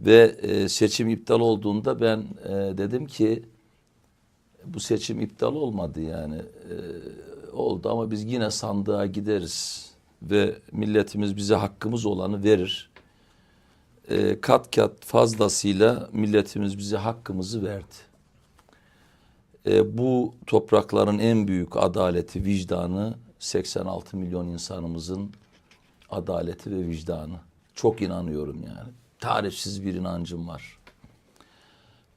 Ve e, seçim iptal olduğunda ben e, dedim ki bu seçim iptal olmadı yani E, oldu ama biz yine sandığa gideriz ve milletimiz bize hakkımız olanı verir. E, kat kat fazlasıyla milletimiz bize hakkımızı verdi. E, bu toprakların en büyük adaleti, vicdanı 86 milyon insanımızın adaleti ve vicdanı. Çok inanıyorum yani. Tarifsiz bir inancım var.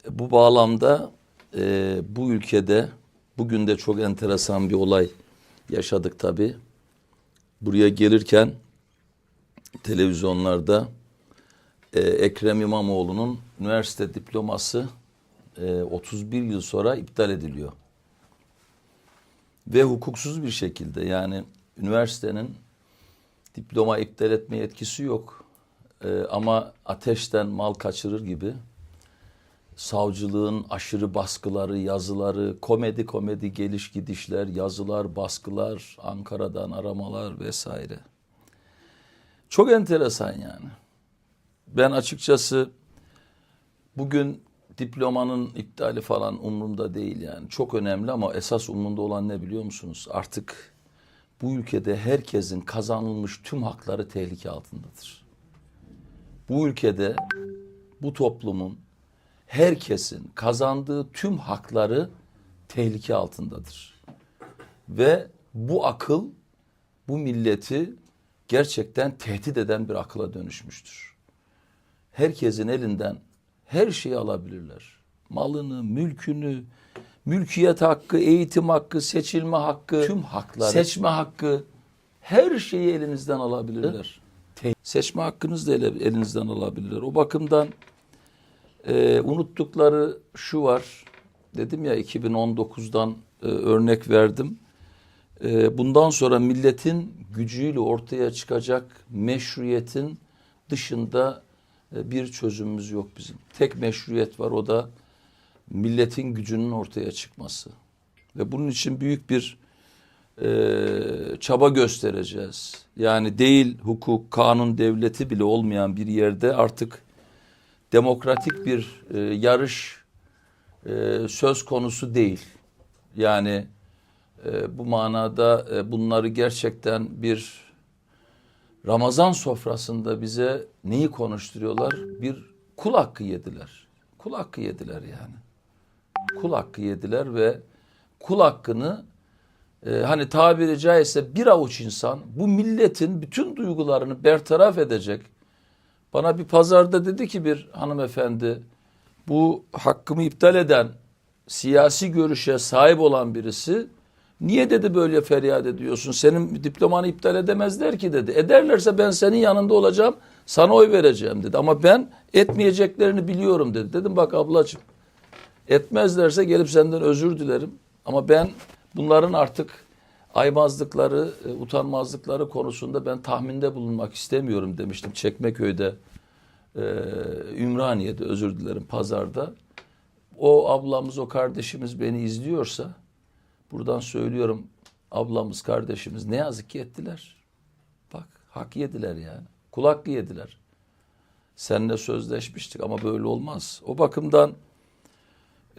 E, Bu bağlamda e, bu ülkede bugün de çok enteresan bir olay yaşadık tabii. Buraya gelirken televizyonlarda e, Ekrem İmamoğlu'nun üniversite diploması e, 31 yıl sonra iptal ediliyor. Ve hukuksuz bir şekilde yani üniversitenin diploma iptal etme yetkisi yok. E, ama ateşten mal kaçırır gibi savcılığın aşırı baskıları, yazıları, komedi komedi geliş gidişler, yazılar, baskılar, Ankara'dan aramalar vesaire. Çok enteresan yani. Ben açıkçası bugün diplomanın iptali falan umurumda değil yani. Çok önemli ama esas umurumda olan ne biliyor musunuz? Artık bu ülkede herkesin kazanılmış tüm hakları tehlike altındadır. Bu ülkede bu toplumun herkesin kazandığı tüm hakları tehlike altındadır. Ve bu akıl bu milleti gerçekten tehdit eden bir akıla dönüşmüştür. Herkesin elinden her şeyi alabilirler. Malını, mülkünü, mülkiyet hakkı, eğitim hakkı, seçilme hakkı, tüm hakları, seçme hakkı, her şeyi elinizden alabilirler. Seçme hakkınızı da elinizden alabilirler. O bakımdan e, unuttukları şu var. Dedim ya 2019'dan e, örnek verdim. E, bundan sonra milletin gücüyle ortaya çıkacak meşruiyetin dışında e, bir çözümümüz yok bizim. Tek meşruiyet var o da milletin gücünün ortaya çıkması. Ve bunun için büyük bir e, çaba göstereceğiz. Yani değil hukuk, kanun devleti bile olmayan bir yerde artık demokratik bir e, yarış e, söz konusu değil. Yani e, bu manada e, bunları gerçekten bir Ramazan sofrasında bize neyi konuşturuyorlar? Bir kul hakkı yediler. Kul hakkı yediler yani. Kul hakkı yediler ve kul hakkını e, hani tabiri caizse bir avuç insan bu milletin bütün duygularını bertaraf edecek. Bana bir pazarda dedi ki bir hanımefendi bu hakkımı iptal eden siyasi görüşe sahip olan birisi niye dedi böyle feryat ediyorsun? Senin diplomanı iptal edemezler ki dedi. Ederlerse ben senin yanında olacağım sana oy vereceğim dedi. Ama ben etmeyeceklerini biliyorum dedi. Dedim bak ablacığım etmezlerse gelip senden özür dilerim. Ama ben bunların artık aymazlıkları, e, utanmazlıkları konusunda ben tahminde bulunmak istemiyorum demiştim. Çekmeköy'de, e, Ümraniye'de özür dilerim pazarda. O ablamız, o kardeşimiz beni izliyorsa buradan söylüyorum ablamız, kardeşimiz ne yazık ki ettiler. Bak hak yediler yani. Kul hakkı yediler. Seninle sözleşmiştik ama böyle olmaz. O bakımdan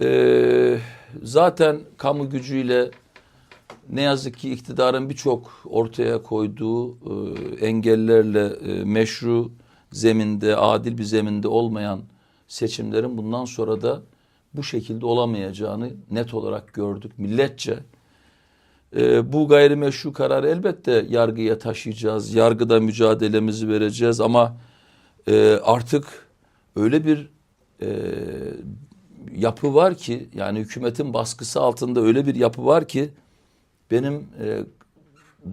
ee, zaten kamu gücüyle ne yazık ki iktidarın birçok ortaya koyduğu e, engellerle e, meşru zeminde, adil bir zeminde olmayan seçimlerin bundan sonra da bu şekilde olamayacağını net olarak gördük milletçe. E, bu gayrimeşru kararı elbette yargıya taşıyacağız. Yargıda mücadelemizi vereceğiz ama e, artık öyle bir e, yapı var ki yani hükümetin baskısı altında öyle bir yapı var ki benim e,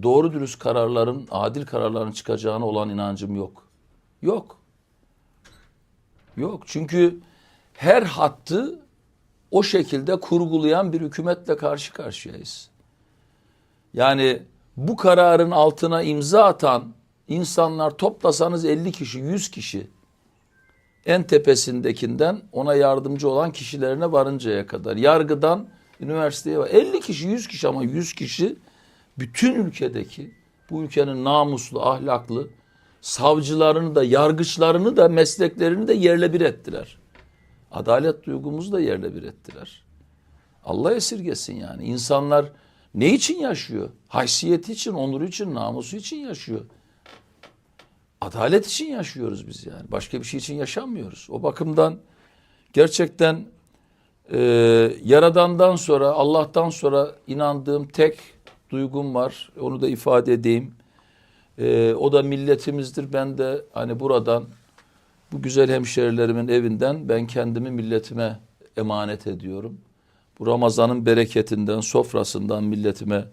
doğru dürüst kararların, adil kararların çıkacağına olan inancım yok. Yok. Yok. Çünkü her hattı o şekilde kurgulayan bir hükümetle karşı karşıyayız. Yani bu kararın altına imza atan insanlar toplasanız 50 kişi, 100 kişi en tepesindekinden ona yardımcı olan kişilerine varıncaya kadar. Yargıdan üniversiteye var. 50 kişi, 100 kişi ama 100 kişi bütün ülkedeki bu ülkenin namuslu, ahlaklı savcılarını da, yargıçlarını da, mesleklerini de yerle bir ettiler. Adalet duygumuzu da yerle bir ettiler. Allah esirgesin yani. İnsanlar ne için yaşıyor? Haysiyeti için, onuru için, namusu için yaşıyor. Adalet için yaşıyoruz biz yani. Başka bir şey için yaşamıyoruz. O bakımdan gerçekten e, Yaradan'dan sonra, Allah'tan sonra inandığım tek duygum var. Onu da ifade edeyim. E, o da milletimizdir. Ben de hani buradan bu güzel hemşerilerimin evinden ben kendimi milletime emanet ediyorum. Bu Ramazan'ın bereketinden, sofrasından milletime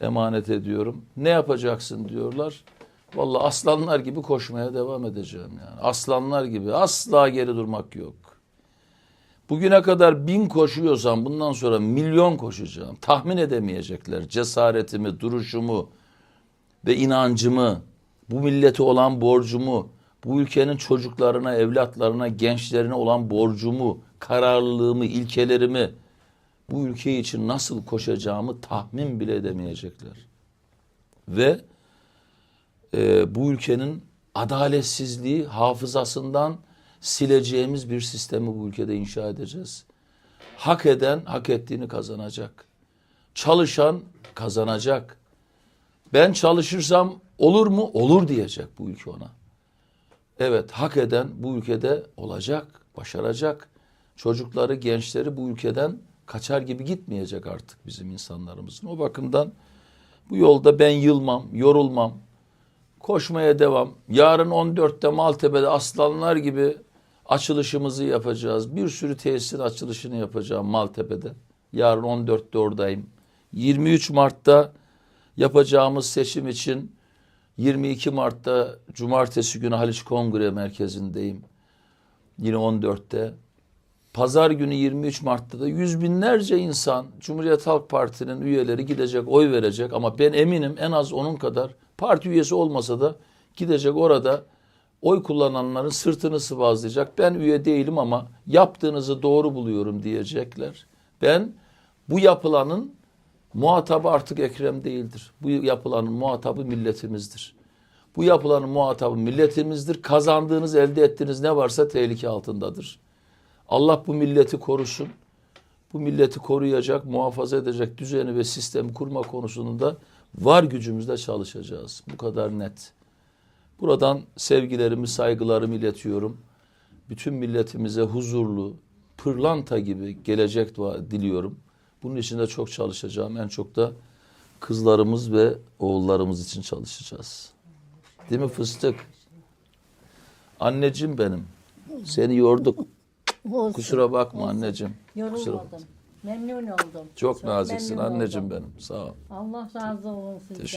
emanet ediyorum. Ne yapacaksın diyorlar. Vallahi aslanlar gibi koşmaya devam edeceğim yani. Aslanlar gibi asla geri durmak yok. Bugüne kadar bin koşuyorsam bundan sonra milyon koşacağım. Tahmin edemeyecekler cesaretimi, duruşumu ve inancımı, bu millete olan borcumu, bu ülkenin çocuklarına, evlatlarına, gençlerine olan borcumu, kararlılığımı, ilkelerimi, bu ülke için nasıl koşacağımı tahmin bile edemeyecekler. Ve e, bu ülkenin adaletsizliği hafızasından sileceğimiz bir sistemi bu ülkede inşa edeceğiz. Hak eden hak ettiğini kazanacak. Çalışan kazanacak. Ben çalışırsam olur mu? Olur diyecek bu ülke ona. Evet hak eden bu ülkede olacak, başaracak. Çocukları, gençleri bu ülkeden kaçar gibi gitmeyecek artık bizim insanlarımızın. O bakımdan bu yolda ben yılmam, yorulmam. Koşmaya devam. Yarın 14'te Maltepe'de aslanlar gibi açılışımızı yapacağız. Bir sürü tesisin açılışını yapacağım Maltepe'de. Yarın 14'te oradayım. 23 Mart'ta yapacağımız seçim için 22 Mart'ta Cumartesi günü Haliç Kongre Merkezi'ndeyim. Yine 14'te. Pazar günü 23 Mart'ta da yüz binlerce insan Cumhuriyet Halk Parti'nin üyeleri gidecek, oy verecek ama ben eminim en az onun kadar parti üyesi olmasa da gidecek orada oy kullananların sırtını sıvazlayacak. Ben üye değilim ama yaptığınızı doğru buluyorum diyecekler. Ben bu yapılanın muhatabı artık Ekrem değildir. Bu yapılanın muhatabı milletimizdir. Bu yapılanın muhatabı milletimizdir. Kazandığınız, elde ettiğiniz ne varsa tehlike altındadır. Allah bu milleti korusun. Bu milleti koruyacak, muhafaza edecek düzeni ve sistemi kurma konusunda var gücümüzle çalışacağız. Bu kadar net. Buradan sevgilerimi, saygılarımı iletiyorum. Bütün milletimize huzurlu, pırlanta gibi gelecek diliyorum. Bunun için de çok çalışacağım. En çok da kızlarımız ve oğullarımız için çalışacağız. Değil mi fıstık? Anneciğim benim. Seni yorduk. Olsun. Kusura bakma anneciğim. Kusura Yorulmadım. Memnun oldum. Çok naziksin memnun anneciğim oldum. benim. Sağ ol. Allah razı olsun sizden.